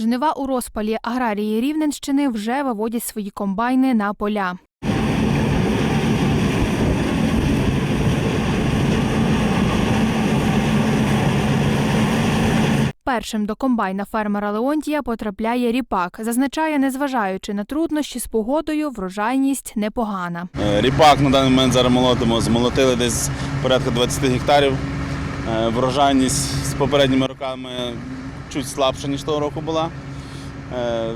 Жнива у розпалі аграрії Рівненщини вже виводять свої комбайни на поля. Першим до комбайна фермера Леонтія потрапляє ріпак. Зазначає, незважаючи на труднощі з погодою, врожайність непогана. Е, Ріпак на даний момент зараз молотимо. Змолотили десь порядка 20 гектарів. Е, Врожайність з попередніми роками чуть слабша, ніж того року була. Е,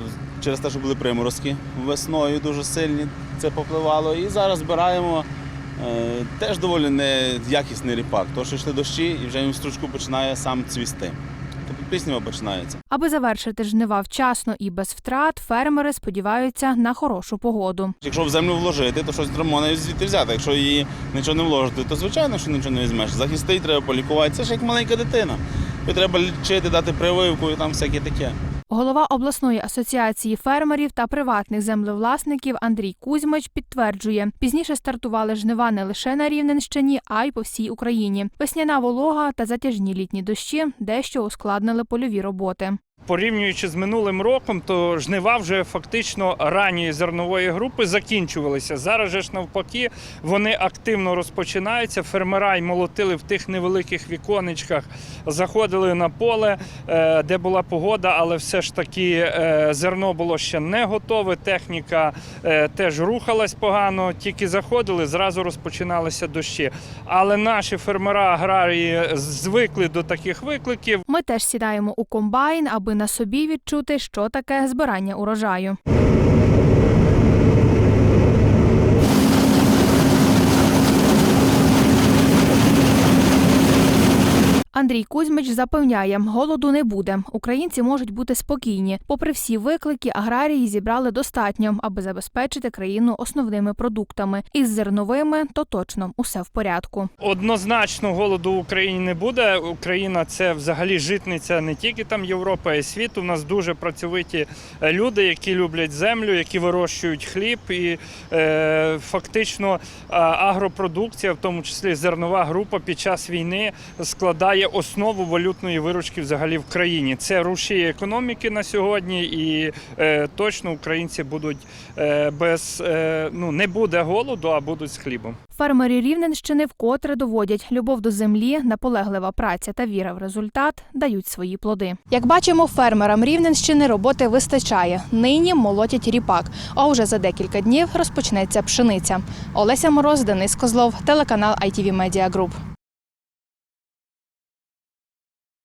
Через те, що були приморозки весною дуже сильні, це попливало. І зараз збираємо е, теж доволі неякісний ріпак. Тому що йшли дощі і вже він в стручку починає сам цвісти. Тобто пісніва починається. Аби завершити жнива вчасно і без втрат, фермери сподіваються на хорошу погоду. Якщо в землю вложити, то щось треба звідти взяти. Якщо її нічого не вложити, то звичайно, що нічого не візьмеш. Захистити треба полікувати. Це ж як маленька дитина. Її треба лічити, дати прививку і там всяке таке. Голова обласної асоціації фермерів та приватних землевласників Андрій Кузьмич підтверджує, пізніше стартували жнива не лише на Рівненщині, а й по всій Україні. Весняна волога та затяжні літні дощі дещо ускладнили польові роботи. Порівнюючи з минулим роком, то жнива вже фактично ранньої зернової групи закінчувалися. Зараз же ж навпаки вони активно розпочинаються. Фермера й молотили в тих невеликих віконечках, заходили на поле, е, де була погода, але все ж таки е, зерно було ще не готове. Техніка е, теж рухалась погано. Тільки заходили, зразу розпочиналися дощі. Але наші фермера аграрії звикли до таких викликів. Ми теж сідаємо у комбайн, аби на собі відчути, що таке збирання урожаю. Андрій Кузьмич запевняє, голоду не буде. Українці можуть бути спокійні. Попри всі виклики, аграрії зібрали достатньо, аби забезпечити країну основними продуктами. Із зерновими то точно усе в порядку. Однозначно голоду в Україні не буде. Україна це взагалі житниця не тільки там Європи, а й світу. У нас дуже працьовиті е, люди, які люблять землю, які вирощують хліб. І е, фактично агропродукція, в тому числі зернова група, під час війни складає основу валютної виручки взагалі в країні. Це рушіє економіки на сьогодні, і е, точно українці будуть е, без е, ну не буде голоду, а будуть з хлібом. Фермери Рівненщини вкотре доводять любов до землі, наполеглива праця та віра в результат дають свої плоди. Як бачимо, фермерам Рівненщини роботи вистачає. Нині молотять ріпак. А уже за декілька днів розпочнеться пшениця. Олеся Мороз, Денис Козлов, телеканал ITV Media Group.